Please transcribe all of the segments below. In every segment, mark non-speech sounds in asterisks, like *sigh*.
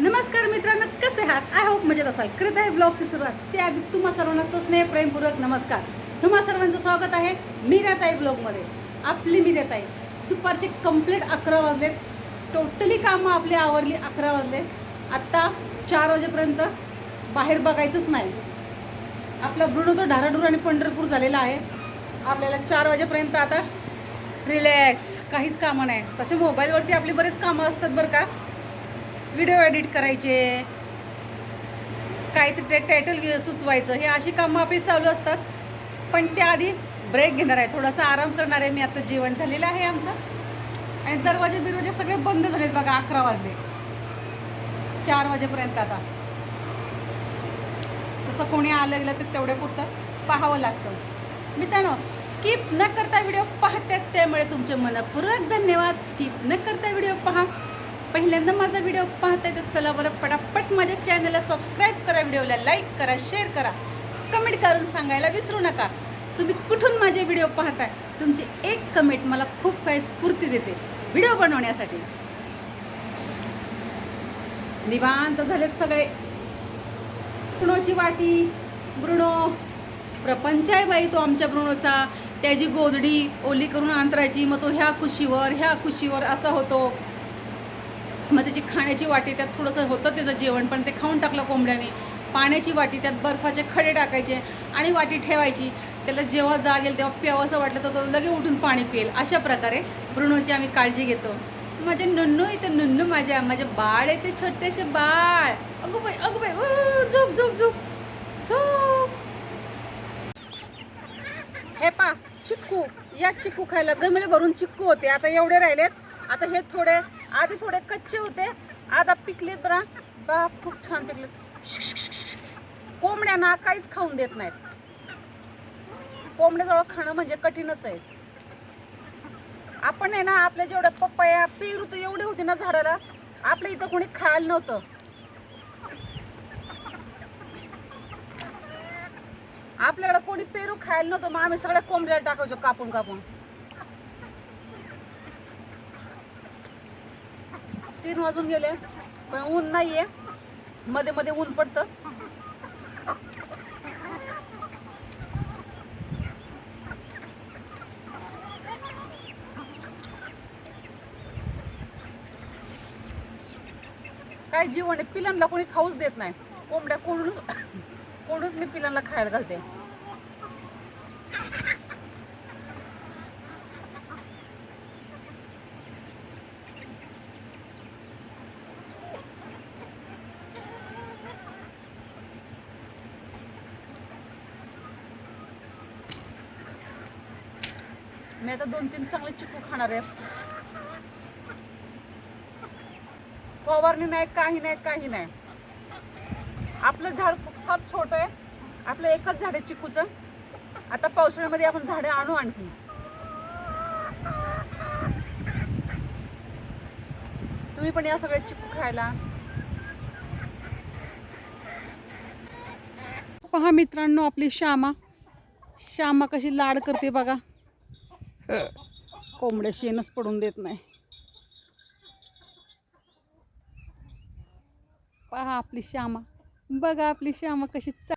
नमस्कार मित्रांनो कसे आहात? आय होप मजेत असाल. करत आहे ब्लॉगची सुरुवात. त्याआधी तुम्हा सर्वांचं स्नेह प्रेमपूर्वक नमस्कार. तुम्हा सर्वांचं स्वागत आहे मीराताई ब्लॉगमध्ये आपली मीराताई. दुपारचे कंप्लीट अकरा वाजलेत. टोटली कामं आपली आवरली अकरा वाजले आत्ता चार वाजेपर्यंत बाहेर बघायचंच नाही. आपला ब्रुणो तो ढाराडूर आणि पंढरपूर झालेला आहे. आपल्याला चार वाजेपर्यंत आता रिलॅक्स काहीच कामं नाही. तसे मोबाईलवरती आपली बरेच कामं असतात बरं का. व्हिडिओ एडिट करायचे. काहीतरी ते टायटल सुचवायचं. हे अशी कामं आपली चालू असतात. पण त्याआधी ब्रेक घेणार आहे. थोडासा आराम करणार आहे. मी आता जेवण झालेलं आहे आमचं. आणि दरवाजे बिरवाजे सगळे बंद झालेत बघा अकरा वाजले. चार वाजेपर्यंत आता. तसं कोणी आलं गेलं तर तेवढ्या पुरतं पाहावं लागतं. मित्रांनो स्किप न करता व्हिडिओ पाहतात त्यामुळे तुमचे मनपूर्वक धन्यवाद. स्किप न करता व्हिडिओ पहा. पहिल्यांदा माझा व्हिडिओ पाहताय तर चला बरं पटापट माझ्या चॅनलला सबस्क्राईब करा व्हिडिओला लाईक करा शेअर करा. कमेंट करून सांगायला विसरू नका. तुम्ही कुठून माझे व्हिडिओ पाहताय? तुमची एक कमेंट मला खूप काही स्फूर्ती देते. व्हिडिओ बनवण्यासाठी. निवांत झालेत सगळे. ब्रुणोची वाटी ब्रुणो प्रपंच आहे बाई तो आमच्या ब्रुणोचा त्याची गोदडी ओली करून अंतरायची. मग तो ह्या कुशीवर ह्या कुशीवर असा होतो. मग त्याची खाण्याची वाटी त्यात थोडंसं होतं त्याचं जेवण पण ते खाऊन टाकलं कोंबड्याने. पाण्याची वाटी त्यात बर्फाचे खडे टाकायचे आणि वाटी ठेवायची. त्याला जेव्हा जाग येईल तेव्हा प्यावंसं वाटलं तर तो लगे उठून पाणी पिईल. अशा प्रकारे ब्रुणोची आम्ही काळजी घेतो. माझे नन्नू इथं नन्नू माझ्या माझे बाळ आहे ते छोटेसे बाळ. अगं बाई अगं बाई ऊ, झोप झोप झोप. झोप. हे पा चिक्कू. या चिक्कू खायला गमेले भरून चिक्कू होते. आता एवढे राहिलेत. आता हे थोडे आधी थोडे कच्चे होते आता पिकलेत बरा. बाप खूप छान पिकलेत. कोंबड्यांना काहीच खाऊन देत नाहीत. कोंबड्याजवळ खाणं म्हणजे कठीणच आहे. आपण आहे ना आपल्या जेवढ्या पप्पाया पेरू तर एवढे होते ना झाडाला आपल्या इथं कोणी खायला नव्हतं. आपल्याकडे कोणी पेरू खायला नव्हतं मग आम्ही सगळ्या कोंबड्या टाकायचो कापून कापून. तीन वाजून गेले. पण ऊन नाही आहे मध्ये मध्ये ऊन पडतं. काय जीवन आहे पिलांना कोणी खाऊच देत नाही. कोंबड्या कोंडूनच कोंडूनच मी पिलांना खायला घालते. मी आता दोन तीन चांगले चिकू खाणार आहे. फवारणी नाही काही नाही काही नाही. आपलं झाड फार छोटं आहे. आपलं एकच झाड आहे चिकूचं. आता पावसाळ्यामध्ये आपण झाडे आणू आणखी. तुम्ही पण या सगळ्या चिकू खायला. पहा मित्रांनो आपली श्यामा. श्यामा कशी लाड करते बघा. कोंबड्या शेणच पडून देत नाही. पहा आपली श्यामा. बघा आपली श्यामा कशी चा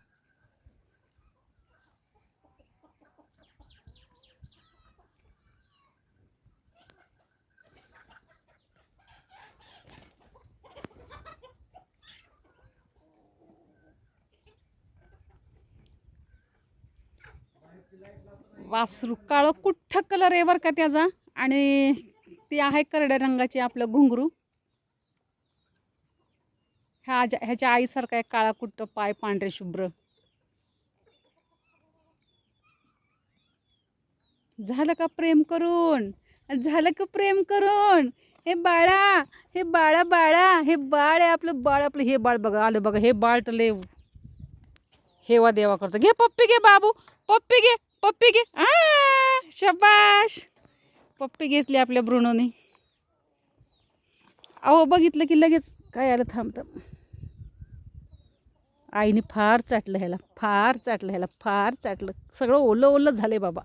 वासरू. काळं कुठ्ठ कलर आहे बरं का त्याचा? आणि ते आहे करड्या रंगाची आपलं घुंगरू. ह्या ह्याच्या आईसारखा आहे काळा कुट्ट पाय पांढरे शुभ्र. झालं का प्रेम करून? झालं का प्रेम करून? हे बाळा हे बाळा बाळा हे बाळ आहे आपलं बाळ आपलं हे बाळ बघा आलं बघा हे बाळ तर हेवा देवा करतो. घे पप्पी घे बाबू. पप्पी घे पप्पी घे. आ शबाश. पप्पी घेतली आपल्या ब्रुनोने. अहो बघितलं की लगेच काय आलं थांबतं. आईने फार चाटलं ह्याला फार चाटलं ह्याला फार चाटलं. सगळं ओलं ओलं झालंय बाबा.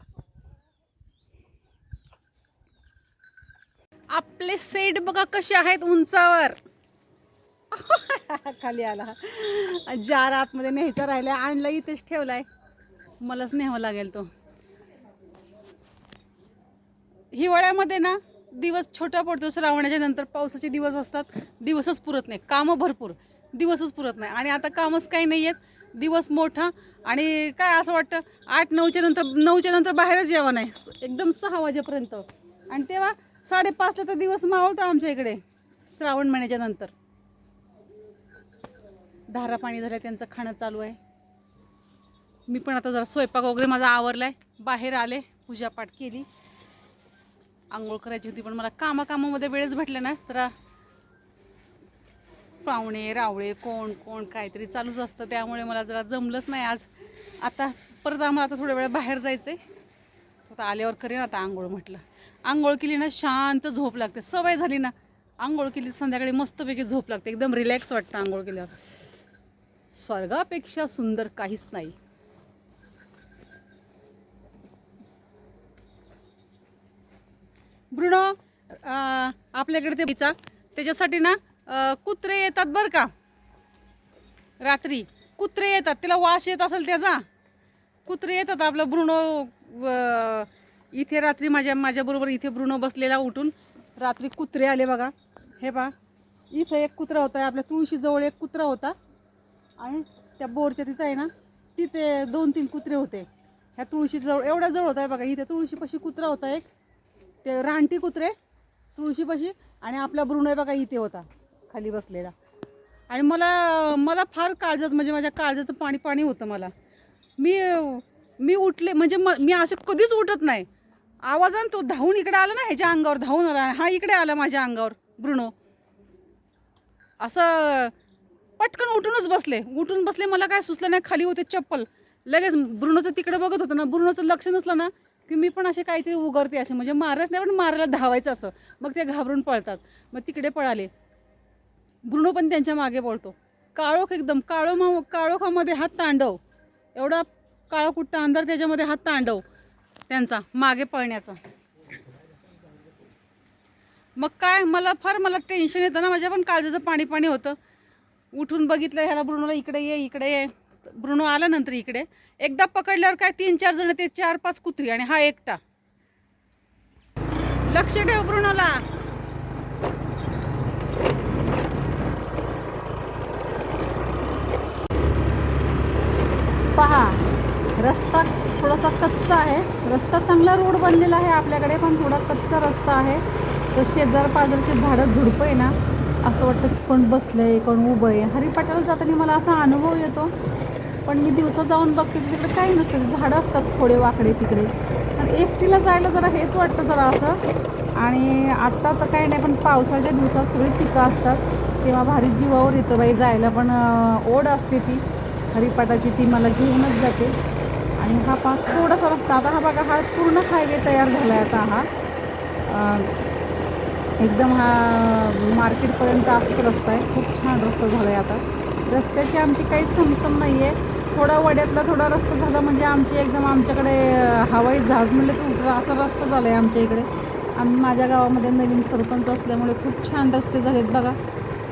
आपले सेट बघा कसे आहेत उंचावर. *laughs* खाली आला. जार आतमध्ये न्यायचा राहिला आणला इथेच ठेवलाय. मलाच न्यावं लागेल तो. हिवाळ्यामध्ये ना दिवस छोटा पडतो. श्रावणाच्या नंतर पावसाचे दिवस असतात. दिवसच पुरत नाही. कामं भरपूर. दिवसच पुरत नाही. आणि आता कामच काही नाही आहेत दिवस मोठा. आणि काय असं वाटतं? आठ नऊच्या नंतर नऊच्या नंतर बाहेरच यावं नाही. एकदम सहा वाजेपर्यंत. आणि तेव्हा साडेपाचला तर दिवस मावळतो आमच्या इकडे. श्रावण महिन्याच्या नंतर. धारा पाणी झालं त्यांचं खाणं चालू आहे. मी पण आता जरा स्वयंपाक वगैरे माझा आहे बाहेर आले पूजापाठ केली. आंघोळ करायची होती पण मला कामाकामामध्ये वेळच भेटला ना. तर पाहुणे रावळे कोण कोण काहीतरी चालूच असतं. त्यामुळे मला जरा जमलंच नाही आज. आता परत आम्हाला आता थोड्या वेळा बाहेर जायचं आहे आता आल्यावर करेन आता आंघोळ म्हटलं. आंघोळ केली ना शांत झोप लागते. सवय झाली ना. आंघोळ केली संध्याकाळी मस्तपैकी झोप लागते. एकदम रिलॅक्स वाटतं आंघोळ केल्यावर. स्वर्गापेक्षा सुंदर काहीच नाही. ब्रुनो आपल्याकडे ते बाईचा त्याच्यासाठी ना कुत्रे येतात बरं का? रात्री. कुत्रे येतात. त्याला वास येत असेल त्याचा. कुत्रे येतात आपलं भ्रुणो इथे रात्री माझ्या माझ्याबरोबर इथे भ्रुणो बसलेला उठून. रात्री कुत्रे आले बघा. हे पहा. इथं एक कुत्रा होता. आपल्या तुळशीजवळ एक कुत्रा होता. आणि त्या बोरच्या तिथं आहे ना तिथे दोन तीन कुत्रे होते. ह्या तुळशीजवळ एवढ्या जवळ होता बघा इथे तुळशीपाशी कुत्रा होता एक. ते रानटी कुत्रे तुळशीपाशी आणि आपला भ्रूण आहे बघा इथे होता खाली बसलेला. आणि मला मला फार काळजात म्हणजे माझ्या काळजाचं पाणी पाणी होतं मला. मी मी उठले म्हणजे म मी असं कधीच उठत नाही. आवाजानं तो धावून इकडे आला ना ह्याच्या अंगावर धावून आला हा इकडे आला माझ्या अंगावर ब्रुनो असं पटकन उठूनच बसले. उठून बसले मला काय सुचलं नाही खाली होते चप्पल. लगेच ब्रुणोचं तिकडे बघत होतं ना ब्रुणोचं लक्ष नसलं ना की मी पण असे काहीतरी उगरते असे म्हणजे मारच नाही पण मारायला धावायचं असं. मग ते घाबरून पळतात. मग तिकडे पळाले. ब्रुणो पण त्यांच्या मागे पळतो. काळोख एकदम. काळो मा काळोखामध्ये हा तांडव. एवढा काळो कुट्टा अंधार त्याच्यामध्ये हा तांडव. त्यांचा मागे पळण्याचा. मग काय मला फार मला टेन्शन येतं ना. माझ्या पण काळजाचं पाणी पाणी होतं. उठून बघितलं ह्याला ब्रुणोला इकडे ये इकडे ये. ब्रुणो आल्यानंतर नंतर इकडे. एकदा पकडल्यावर काय तीन चार जण ते चार पाच कुत्री आणि हा एकटा. लक्ष ठेव ब्रुणोला पहा रस्ता थोडासा कच्चा आहे. रस्ता चांगला रोड बनलेला आहे आपल्याकडे पण थोडा कच्चा रस्ता आहे. तर शेजार पाजारची झाडं झुडपं आहे ना असं वाटतं की कोण बसलं आहे कोण उभं आहे हरिपाटाला जाताना मला असा अनुभव येतो. पण मी दिवसात जाऊन बघते तिकडे काही नसतं. झाडं असतात थोडे वाकडे तिकडे. आणि एकटीला जायला जरा हेच वाटतं जरा असं. आणि आत्ता तर काही नाही पण पावसाच्या दिवसात सगळी पिकं असतात. तेव्हा भारी जीवावर येतं बाई जायला पण ओढ असते ती. हरिपाटाची ती मला घेऊनच जाते. आणि हा पाक थोडासा रस्ता. आता हा बघा हा पूर्ण हायवे तयार झाला आहे आता हा. एकदम हा मार्केटपर्यंत असाच रस्ता आहे. खूप छान रस्ता झाला आहे आता. रस्त्याची आमची काही समसम नाही आहे थोडा वड्यातला थोडा रस्ता झाला म्हणजे आमची एकदम आमच्याकडे हवाई जहाज म्हणलं तर उतरा असा रस्ता झाला आहे आमच्या इकडे. आणि माझ्या गावामध्ये नवीन सरपंच असल्यामुळे खूप छान रस्ते झालेत बघा.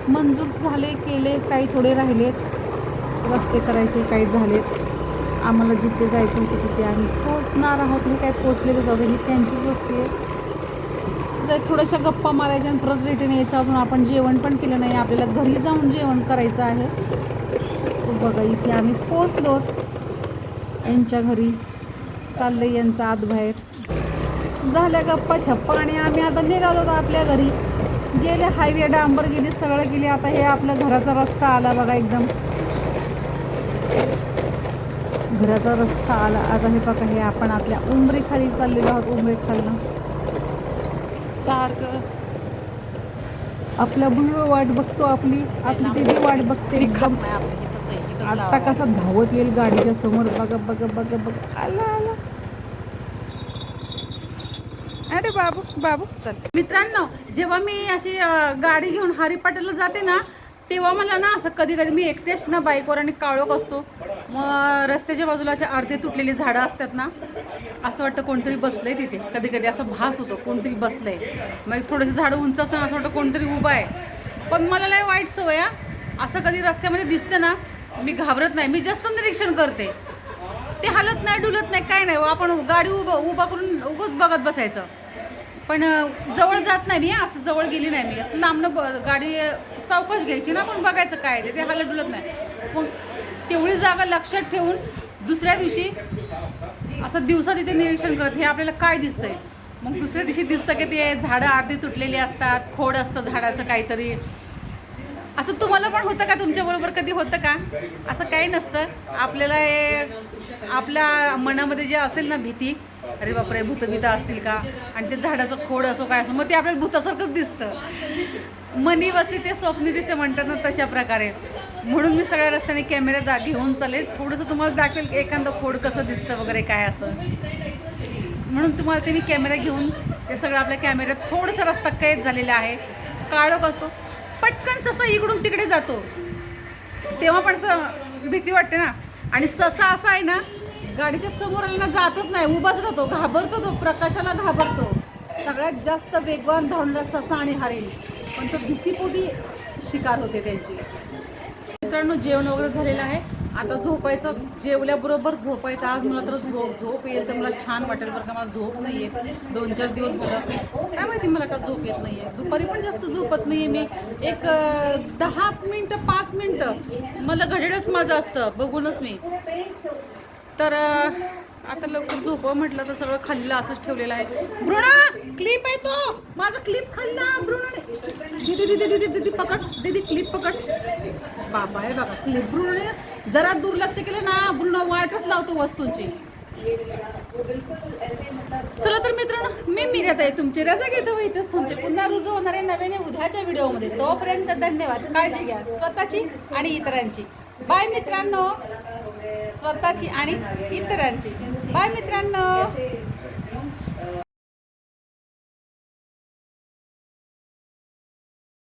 मंजूर झाले केले काही थोडे राहिलेत. रस्ते करायचे काही झालेत. आम्हाला जिथे जायचं होतं तिथे आम्ही पोचणार आहोत. हे काय पोचलेलं जाऊ दे. ही त्यांचीच वस्ती आहे. थोड्याशा गप्पा मारायच्या आणि परत रिटर्न यायचं. अजून आपण जेवण पण केलं नाही. आपल्याला घरी जाऊन जेवण करायचं आहे. सो बघा इथे आम्ही पोचलो यांच्या घरी चाललंय यांचं आत बाहेर. झाल्या गप्पा छप्पा आणि आम्ही आता निघालो होतो आपल्या घरी. गेले हायवे डांबर गेली सगळं गेली. आता हे आपल्या घराचा रस्ता आला बघा एकदम. घराचा रस्ता आला. आता हे बघा हे आपण आपल्या उमरीखाली चाललेलो आहोत उमरीखालनं सारखं. आपला बुळ वाट बघतो आपली आपली तेही वाट बघते. एकदम आता कसा धावत येईल गाडीच्या समोर बघा बघा बघा बघा. आला आला. अरे बाबू बाबू चल. मित्रांनो जेव्हा मी अशी गाडी घेऊन हरिपाटाला जाते ना तेव्हा मला ना असं कधी कधी मी एकटेच ना बाईकवर आणि काळोख असतो. मग रस्त्याच्या बाजूला असे अर्धे तुटलेली झाडं असतात ना असं वाटतं कोणतरी बसलंय तिथे. कधी कधी असं भास होतो कोणतरी बसलंय. मग थोडेसे झाडं उंच असताना असं वाटतं कोणतरी उभं आहे. पण मला लय वाईट सवय हा. असं कधी रस्त्यामध्ये दिसतं ना मी घाबरत नाही. मी जास्त निरीक्षण करते. ते हलत नाही डुलत नाही काय नाही. आपण गाडी उभं उभा करून उगंच बघत बसायचं. पण जवळ जात नाही मी असं जवळ गेली नाही मी. असं लांबनं ब गाडी सावकाश घ्यायची ना पण बघायचं काय ते ते डुलत नाही. पण तेवढी जागा लक्षात ठेवून दुसऱ्या दिवशी असं दिवसा तिथे निरीक्षण करायचं हे आपल्याला काय दिसतंय? मग दुसऱ्या दिवशी दिसतं की ते झाडं अर्धी तुटलेली असतात खोड असतं झाडाचं काहीतरी. असं तुम्हाला पण होतं का तुमच्याबरोबर कधी होतं का? असं काही नसतं. आपल्याला हे आपल्या मनामध्ये जे असेल ना भीती अरे बापरे भूतभीता असतील का? आणि ते झाडाचं खोड असो काय असो मग ते आपल्याला भूतासारखंच दिसतं. मनी वसी ते स्वप्नी दिसे म्हणतात ना तशा प्रकारे. म्हणून मी सगळ्या रस्त्याने कॅमेरे दा घेऊन चालेल. थोडंसं तुम्हाला दाखवेल की एखादं खोड कसं दिसतं वगैरे काय असं. म्हणून तुम्हाला ते मी कॅमेरा घेऊन ते सगळं आपल्या कॅमेऱ्यात थोडंसं रस्ता कैद झालेला आहे. काळोख असतो. पटकन ससा इकडून तिकडे जातो. तेव्हा पण असं भीती वाटते ना. आणि ससा असा आहे ना गाडीच्या समोर आला ना जातच नाही उभाच राहतो घाबरतो तो प्रकाशाला घाबरतो. सगळ्यात जास्त वेगवान धावणारा ससा आणि हरिण. पण तो भीतीपोटी शिकार होते त्यांची. मित्रांनो जेवण वगैरे झालेलं आहे. आता झोपायचं जेवल्याबरोबर झोपायचं. आज मला तर झोप झोप येईल तर मला छान वाटेल बरं का. मला झोप नाही येत. दोन चार दिवस झालं. काय माहिती मला का झोप येत नाही आहे दुपारी पण जास्त झोपत नाही आहे मी. एक दहा मिनटं पाच मिनटं. मला घड्याळच माझं असतं. बघूनच मी. तर आता लवकर झोप म्हटलं तर सगळं खाल्लं असंच ठेवलेलं आहे. भ्रुणा क्लिप आहे तो. माझा क्लिप खाल्ला भ्रुणाने दीदी दीदी दीदी दीदी पकड. दीदी क्लिप पकड. बाबा आहे बाबा क्लिप भ्रुणाने जरा दुर्लक्ष केलं ना भ्रुण वाटच लावतो वस्तूंची. चला तर मित्रांनो मी मिरत आहे तुमची रजा घेतो इथेच थांबते. पुन्हा रुजू होणारे नव्याने उद्याच्या व्हिडिओमध्ये. तोपर्यंत धन्यवाद. काळजी घ्या. स्वतःची आणि इतरांची. बाय मित्रांनो. स्वतःची आणि इतरांची. बाय मित्रांनो.